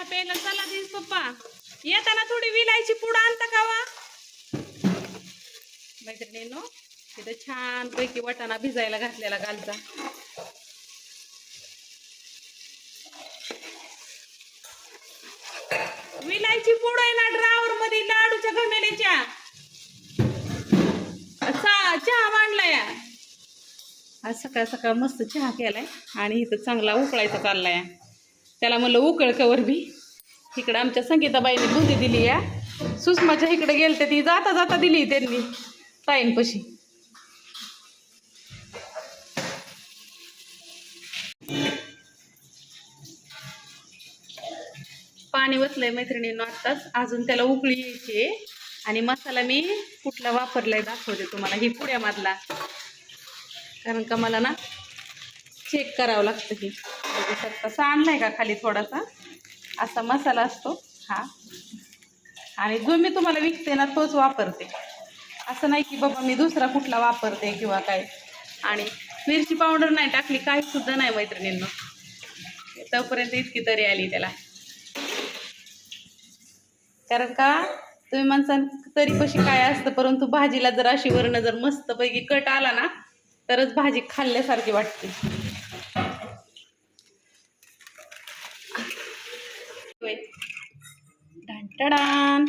चहा प्यायला चला दिस पप्पा. येताना थोडी विलायची पुढं आणता का वा? मैत्रिणींनो तिथं छान पैकी वाटाणा भिजायला घातलेला घालता विलायची पूड आहे ना ड्रावर मध्ये लाडूच्या घमेलीच्या. चहा मांडलाय. आज सकाळ सकाळ मस्त चहा केलाय आणि इथं चांगला उकळायचा चाललाय. त्याला म्हणलं उकळ कवर बी. इकडं आमच्या संगीताबाईने बुंदी दिली या. सुषमाच्या इकडे गेलते ती जाता जाता दिली त्यांनी ताईंपशी. पाणी वचलंय मैत्रिणीनं आत्ताच. अजून त्याला उकळी यायची आहे. आणि मसाला मी कुठला वापरलाय दाखवते तुम्हाला ही पुड्यामधला. कारण का मला ना चेक करावं लागतं ही. बघू शकता. तसा आणलाय का खाली थोडासा? असा मसाला असतो. हा. आणि जो मी तुम्हाला विकते ना तोच वापरते. असं नाही की बाबा मी दुसरा कुठला वापरते किंवा काय. आणि मिरची पावडर नाही टाकली काही सुद्धा नाही मैत्रिणींना. तोपर्यंत इतकी तरी आली त्याला. कारण का तुम्ही माणसान तरी कशी काय असतं परंतु भाजीला जर अशी वर्ण जर मस्तपैकी कट आला ना तरच भाजी खाल्ल्यासारखी वाटते होय. टडान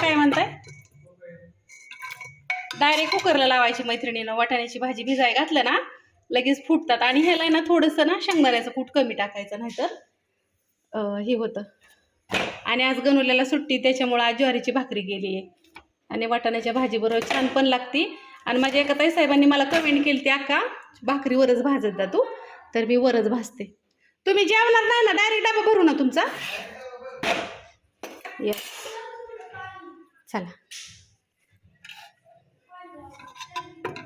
काय म्हणताय? डायरेक्ट कुकरला लावायची मैत्रिणीनं वाटाण्याची भाजी भिजाय घातलं ना लगेच फुटतात. आणि ह्याला आहे ना थोडंसं ना शेंगदाण्याचं कूट कमी टाकायचं नाहीतर तर हे होतं. आणि आज गणवल्याला सुट्टी त्याच्यामुळं आज ज्वारीची भाकरी गेली आहे आणि वाटाण्याच्या भाजीबरोबर छान पण लागते. आणि माझ्या एका ताई साहेबांनी मला कमेंट केली ती अक्का भाकरी वरच भाजत जा तू तर मी वरच भाजते. तुम्ही जेवणार नाही ना डायरेक्ट डबा भरू ना तुमचा. येस चला.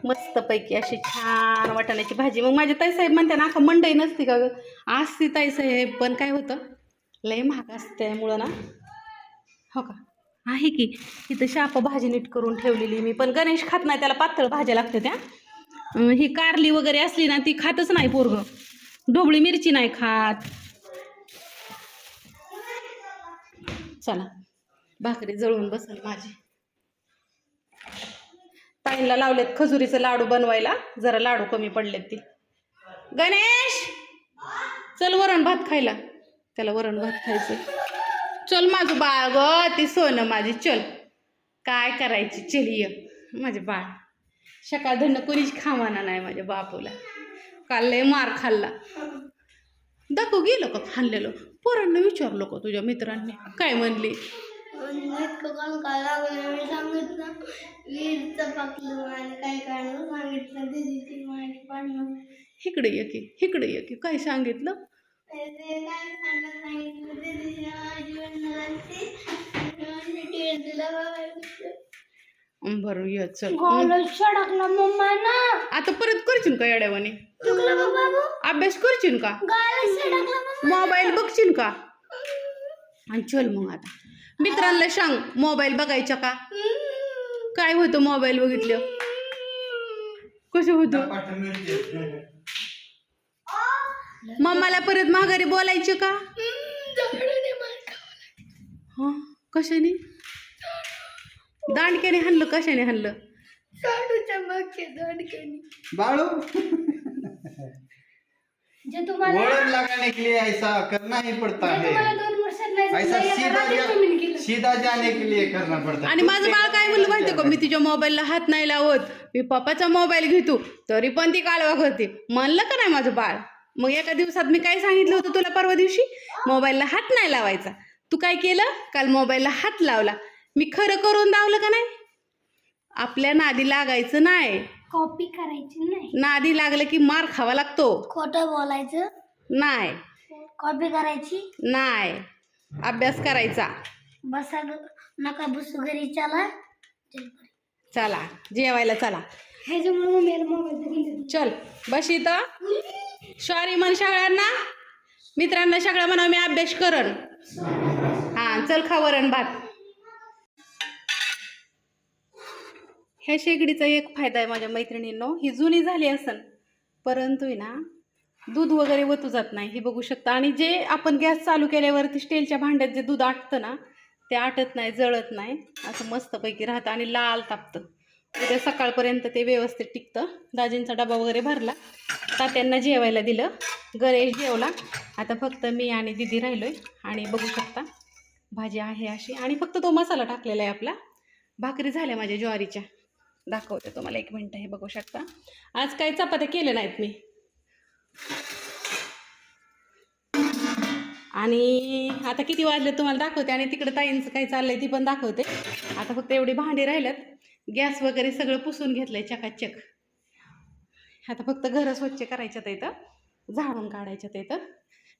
मस्तपैकी अशी छान वाटाण्याची भाजी. मग माझे ताईसाहेब म्हणते ना का मंडई नसती का गं? असती ताईसाहेब पण काय होतं? लय महाग असते ना. हो का? आहे की. इथं शाप भाजी नीट करून ठेवलेली मी. पण गणेश खात नाही त्याला पातळ भाज्या लागते त्या. ही कारली वगैरे असली ना ती खातच नाही पोरग. ढोबळी मिरची नाही खात. चला भाकरी जळून बसल माझी. ताईंला लावलेत खजुरीचं लाडू बनवायला जरा लाडू कमी पडलेत ती. गणेश! चल वरण भात खायला. त्याला वरण भात खायचं चल माझं बाळ ग ती सोनं माझी चल. काय करायची चल ये. माझे बाळ. सकाळ धरणं कोणीच खावाना नाही माझ्या बापूला. काल लय मार खाल्ला. दाखव गेलं का खाल्लेलं? पोरांना विचारलं का तुझ्या मित्रांनी? काय म्हणली? इकडे ये की इकडे ये की काय सांगितलं? सांगितलं सांगितलं दिदीची माझी बहिण आलती आणि टिळतीला बघायचं अं, बरं ये चल मम्मा ना. आता परत करशील का येड्यावाने? अभ्यास करशील का? मोबाईल बघशील का? आणि चल मग आता. मित्रांना सांग मोबाईल बघायचा का? काय होतं मोबाईल बघितलं? कसं होतं? मम्माला परत माघारी बोलायचं का? हा? कशाने? दांडक्याने हाणलं कशाने हाणलं? साडूच्या मागचे दोडक्यानी. बाळू. जे तुम्हाला वळण लगाने के लिए ऐसा करना ही पड़ता जे तुम्हाला है दोन वर्षात नाही ऐसा समजलं, सीधा केलं. जा, सीधा जाने के लिए करना पड़ता. है आणि माझं बाळ काय म्हणलं माहिती का? मी तिच्या मोबाईलला हात नाही लावत. मी पप्पाचा मोबाईल घेतो. तरी पण ती कालवा करते. म्हणलं का नाही माझं बाळ? मग एका दिवसात मी काय सांगितलं होतं तुला परवा दिवशी? मोबाईलला हात नाही लावायचा. तू काय केलं? काल मोबाईलला हात लावला. मी खरं करून दावलं का नाही? आपल्या नादी लागायचं नाही. कॉपी करायची नाही. नादी लागलं की मार खावा लागतो. खोटं बोलायचं? नाही. कॉपी करायची? नाही. अभ्यास करायचा. बसा ग- नका बसू घरी चला. चला जेवायला चला. ह्याच्यामुळे मम्मीला मोबाईल बघितलं चल बस इथं. सॉरी म्हण सगळ्यांना मित्रांना सगळ्या म्हणा मी अभ्यास करन हां चल खा वरण भात. ह्या शेगडीचा एक फायदा आहे माझ्या मैत्रिणींनो ही जुनी झाली असन. परंतु आहे ना दूध वगैरे वतू जात नाही हे बघू शकता. आणि जे आपण गॅस चालू केल्यावरती स्टीलच्या भांड्यात जे दूध आटतं ना ते आटत नाही जळत नाही. असं मस्तपैकी राहतं आणि लाल तापतं. उद्या सकाळपर्यंत ते व्यवस्थित टिकतं. दाजींचा डबा वगैरे भरला. तात्यांना जेवायला दिलं. गणेश जेवला. आता फक्त मी आणि दिदी आहे आणि बघू शकता भाजी आहे अशी. आणि फक्त तो मसाला टाकलेला आहे आपला. भाकरी झाल्या माझ्या ज्वारीच्या. दाखवते तुम्हाला. एक मिनटं हे बघू शकता. आज काही चपात्या केल्या नाहीत मी? आणि आता किती वाजले तुम्हाला दाखवते. आणि तिकडं ताईंचं काही चाललंय ती पण दाखवते. आता फक्त एवढी भांडी राहिल्यात. गॅस वगैरे सगळं पुसून घेतलंय चकाचक. आता फक्त घरं स्वच्छ करायच्यात इथं झाडून काढायच्यात इथं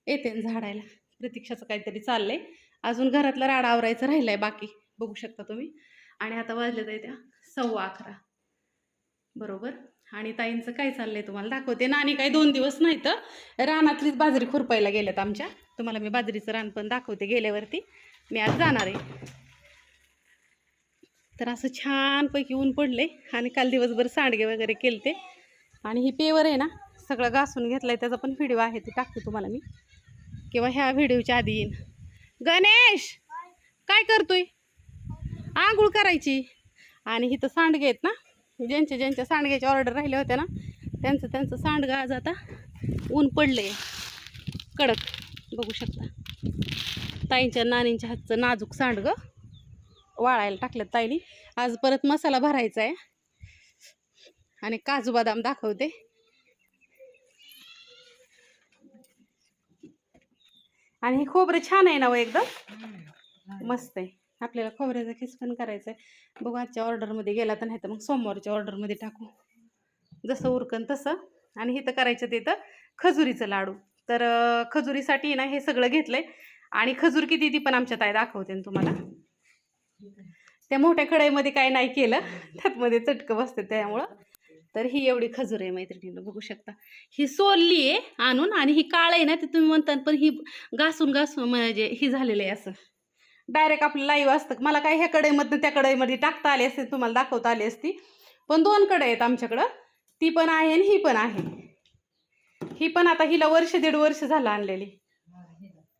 येते झाडायला. प्रतीक्षाचं काहीतरी चाललंय. अजून घरातलं राडा आवरायचं राहिलंय बाकी. बघू शकता तुम्ही. आणि आता वाजले तर त्या सव्वा अकरा. बरोबर? आणि ताईंचं काय चाललंय तुम्हाला? दाखवते. नानी काही दोन दिवस नाही तर रानातलीच बाजरी खुरपायला गेल्यात आमच्या. तुम्हाला मी बाजरीचं रान पण दाखवते गेल्यावरती. मी आज जाणार आहे. तर असं छानपैकी ऊन पडले आणि काल दिवसभर सांडगे वगैरे केलते. आणि ही पेवर आहे ना सगळं घासून घेतलंय. त्याचा पण व्हिडिओ आहे ते टाकते तुम्हाला मी. किंवा ह्या व्हिडिओच्या आधी येईन. गणेश! काय करतोय? आंघोळ करायची? आणि इथं सांडगे आहेत ना? ज्यांच्या ज्यांच्या सांडग्याच्या ऑर्डर राहिल्या होत्या ना त्यांचं त्यांचं सांडगं आज आता ऊन पडले कडक. बघू शकता. ताईंच्या नानींच्या हातचं नाजूक सांडगं वाळायला टाकलं ताईनी. आज परत मसाला भरायचा आहे आणि काजू बदाम दाखवते. आणि हे खोबरं छान आहे ना हो एकदम? मस्त आहे. आपल्याला खोबऱ्याचा किस पण करायचा आहे बघू आजच्या ऑर्डरमध्ये गेला तर नाही तर मग सोमवारच्या ऑर्डरमध्ये टाकू. जसं उरकन तसं. आणि इथं करायचं ते तर खजुरीचं लाडू. तर खजुरीसाठी ना हे सगळं घेतलं आहे आणि खजूर किती ती पण आमच्या ताई दाखवते ना तुम्हाला. त्या मोठ्या कढईमध्ये काय नाही केलं. त्यातमध्ये चटकं बसते त्यामुळं. तर ही एवढी खजूर आहे मैत्रिणीनं बघू शकता. ही सोलली आहे आणून आणि ही काळ आहे ना ती तुम्ही म्हणता पण ही घासून घासून म्हणजे ही झालेलं आहे असं. डायरेक्ट आपलं लाईव्ह असतं. मला काय ह्या कढईमधनं त्या कढईमध्ये टाकता आली असते तुम्हाला दाखवता आली असती. पण दोन कढई आहेत आमच्याकडं. ती पण आहे आणि ही पण आहे. ही पण आता हिला वर्ष दीड वर्ष झालं आणलेली.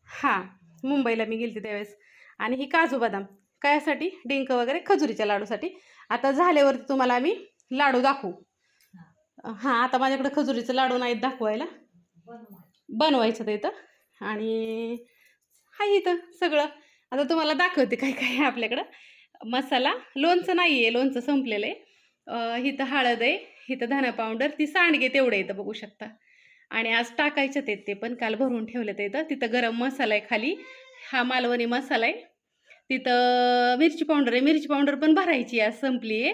हां मुंबईला मी गेलते त्यावेळेस. आणि ही काजू बदाम. कायासाठी डिंक वगैरे खजुरीच्या लाडूसाठी. आता झाल्यावरती तुम्हाला आम्ही लाडू दाखवू. हां आता माझ्याकडे खजुरीचं लाडू नाहीत दाखवायला. बनवायचं. ते इथं आणि हाय इथं सगळं. आता तुम्हाला दाखवते काय काय आहे आपल्याकडं. मसाला लोणचं नाही आहे लोणचं संपलेलं आहे. इथं हळद आहे इथं धना पावडर ती सांडगे तेवढं इथं बघू शकता. आणि आज टाकायच्यात ते ते पण काल भरून ठेवलं ते इथं तिथं गरम मसाला आहे खाली. हा मालवणी मसाला आहे. तिथं मिरची पावडर आहे. मिरची पावडर पण भरायची आज संपली आहे.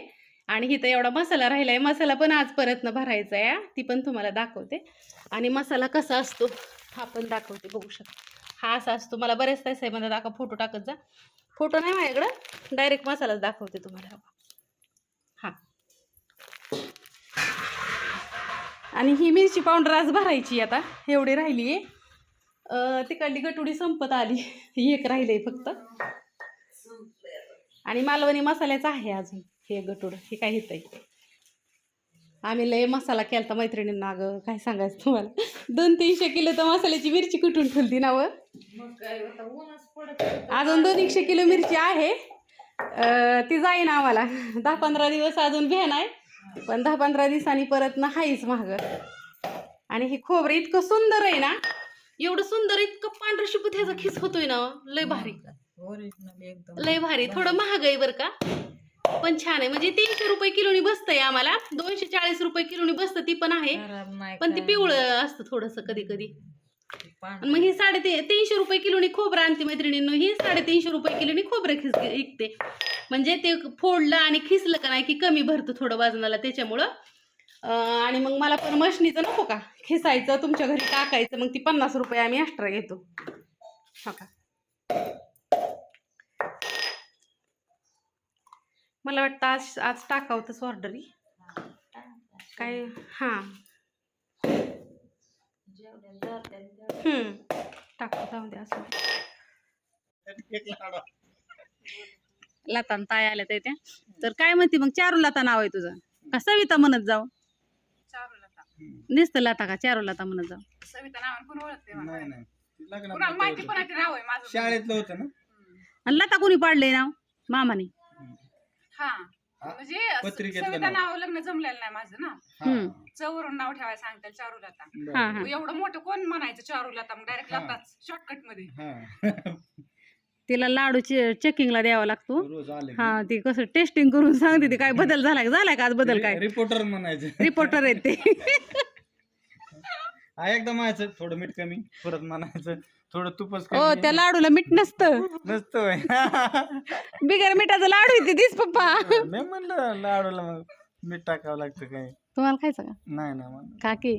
आणि इथं एवढा मसाला राहिला आहे मसाला पण आज परतनं भरायचा आहे. ती पण तुम्हाला दाखवते. आणि मसाला कसा असतो हा पण दाखवते बघू शकता. हा असा असतो. मला बरेच तास आहे म्हणतात दाखवा फोटो टाकत जा. फोटो नाही माझ्याकडं. डायरेक्ट मसालाच दाखवते तुम्हाला हा आणि ही मिरची पावडर आज भरायची आता. एवढी राहिली. आहे तिकडली गटुडी संपत आली. एक राहिली आहे फक्त. आणि मालवणी मसाल्याचं आहे अजून. हे गटुड. हे काय येतं आम्ही लय मसाला केलता मैत्रिणींना. अगं काय सांगायचं तुम्हाला? दोन तीनशे किलो तर मसाल्याची मिरची कुठून ठेवली ना व अजून दोन एकशे किलो मिरची आहे. ती जाईन आम्हाला. दहा पंधरा दिवस अजून भेन आहे पण दहा पंधरा दिवसांनी परत ना हाईच महाग. आणि हे खोबरं इतकं सुंदर आहे ना एवढं सुंदर इतकं पांढरं शिपत ह्याचा खिस होतोय ना लय भारी. लय भारी. थोडं महाग आहे बरं का. पण छान आहे. म्हणजे तीनशे रुपये किलोनी बसतंय आम्हाला. दोनशे चाळीस रुपये किलोनी बसतं ती पण आहे. पण ती पिवळं असतं थोडंसं कधी कधी. आणि मग ही साडे तीनशे रुपये किलोनी खोबरं आणते मैत्रिणींनो. ही साडेतीनशे रुपये किलोनी खोबरं खिस विकते म्हणजे ते फोडलं आणि खिसलं का नाही की कमी भरतं थोडं वजनाला त्याच्यामुळं. आणि मग मला पण मशनीचं नको का? खिसायचं तुमच्या घरी टाकायचं मग ती पन्नास रुपये आम्ही एक्स्ट्रा घेतो. हो का? मला वाटतं आज आज टाकावतच ऑर्डरी काय हां. टाकू जाऊ दे असं. लतान ताय आल्या त्या तर काय म्हणते मग? चारू लता नाव आहे तुझं. का सविता म्हणत जाऊ. नुसतं लाता का? चारो लाता म्हणत जाऊ. सविता माहिती नाव आहे माझं? शाळेतलं होतं ना? आणि लता कोणी पाडले नाव? मामाने. हा? म्हणजे पत्रिकेतलं सविता नाव. नाव लग्न जमलेलं नाही माझं ना. हा. हम्म. चवरून नाव ठेवायला सांगतात चारुलता. हा हा. एवढं मोठं कोण म्हणायचं चारुलता? मग डायरेक्ट हा. लताच शॉर्टकटमध्ये. हा. तिला लाडू चेकिंगला द्यावा लागतो. रोज आले हा ती कसं टेस्टिंग करून सांगते ती काय बदल झालाय का? झालाय का आज बदल काय? रिपोर्टर म्हणायचं. रिपोर्टर आहेत ते. हा एकदा म्हणायचं थोडं मीठ कमी परत म्हणायचं. थोडं तुपच ओ कमी त्या लाडूला मीठ नसतं. नसतं. बिगर मिठाचं लाडू येते दिस पप्पा. मी म्हणलं लाडूला मग मीठ टाकावं लागतं काय? तुम्हाला खायचं का? नाही ना म्हणलं. काकी.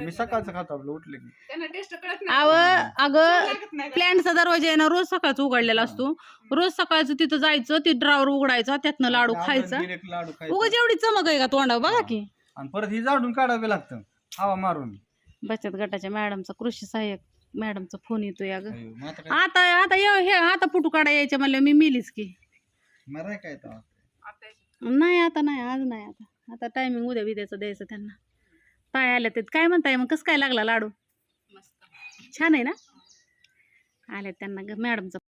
मी सकाळचं खातो आपलं उठले की. त्यांना टेस्ट कळत अव नाही अगं लागत नाही प्लॅन्टचा दरवाजा आहे ना रोज सकाळचं उघडलेला असतो. रोज सकाळचं तिथं जायचं ते ड्रावर उघडायचा त्यातनं लाडू खायचा. direct लाडू खायचा. उगाच एवढी चमक आहे का तोंडावर? बघा की. आणि परत ही जाडून काढावे लागतं. हवा मारून. बचत गटाच्या मॅडमचा कृषी सहाय्यक. मॅडमचा फोन येतोय अगं. आता आता आता ये- हे आता फोटो काढा यायच्या म्हणलं मी मिलीच की. मराय काय तेव्हा? आता याच्यात नाही आता नाही आज नाही आता. आता टायमिंग उद्या विद्याचं द्यायचं त्यांना. ताय आल्या ते काय म्हणताय मग? कसं काय लागला लाडू? मस्त. छान आहे ना? आल्या त्यांना मॅडमचा